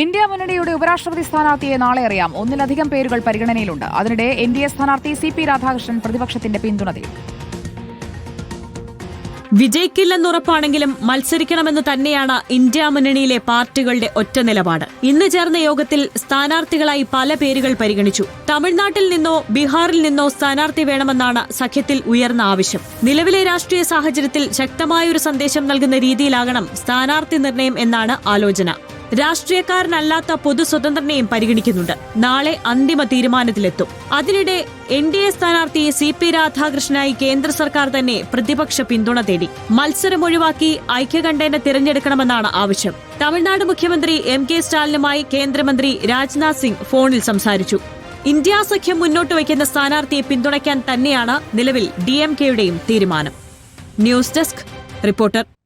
India മുന്നണിയുടെ ഉപരാഷ്ട്രപതി സ്ഥാനാർത്ഥിയെ നാളെ അറിയാം. ഒന്നിലധികം പേരുകൾ പരിഗണനയിലുണ്ട്. അതിനിടെ എൻ ഡി എ സ്ഥാനാർത്ഥി സി പി രാധാകൃഷ്ണൻ പ്രതിപക്ഷത്തിന്റെ പിന്തുണ തേടി വിജയിക്കില്ലെന്നുറപ്പാണെങ്കിലും മത്സരിക്കണമെന്ന് തന്നെയാണ് ഇന്ത്യ മുന്നണിയിലെ പാർട്ടികളുടെ ഒറ്റ നിലപാട്. ഇന്ന് ചേർന്ന യോഗത്തിൽ സ്ഥാനാർത്ഥികളായി പല പേരുകൾ പരിഗണിച്ചു. തമിഴ്നാട്ടിൽ നിന്നോ ബീഹാറിൽ നിന്നോ സ്ഥാനാർത്ഥി വേണമെന്നാണ് സഖ്യത്തിൽ ഉയർന്ന ആവശ്യം. നിലവിലെ രാഷ്ട്രീയ സാഹചര്യത്തിൽ ശക്തമായൊരു സന്ദേശം നൽകുന്ന രീതിയിലാകണം സ്ഥാനാർത്ഥി നിർണയം എന്നാണ് ആലോചന. രാഷ്ട്രീയക്കാരനല്ലാത്ത പൊതു സ്വതന്ത്രനെയും പരിഗണിക്കുന്നുണ്ട്. നാളെ അന്തിമ തീരുമാനത്തിലെത്തും. അതിനിടെ എൻ ഡി എ സ്ഥാനാർത്ഥി സി പി രാധാകൃഷ്ണനായി കേന്ദ്ര സർക്കാർ തന്നെ പ്രതിപക്ഷ പിന്തുണ തേടി. മത്സരം ഒഴിവാക്കി ഐക്യകണ്ഠേന തിരഞ്ഞെടുക്കണമെന്നാണ് ആവശ്യം. തമിഴ്നാട് മുഖ്യമന്ത്രി എം കെ സ്റ്റാലിനുമായി കേന്ദ്രമന്ത്രി രാജ്നാഥ് സിംഗ് ഫോണിൽ സംസാരിച്ചു. ഇന്ത്യ സഖ്യം മുന്നോട്ട് വയ്ക്കുന്ന സ്ഥാനാർത്ഥിയെ പിന്തുണയ്ക്കാൻ തന്നെയാണ് നിലവിൽ ഡി എം കെയുടെയും തീരുമാനം. News desk reporter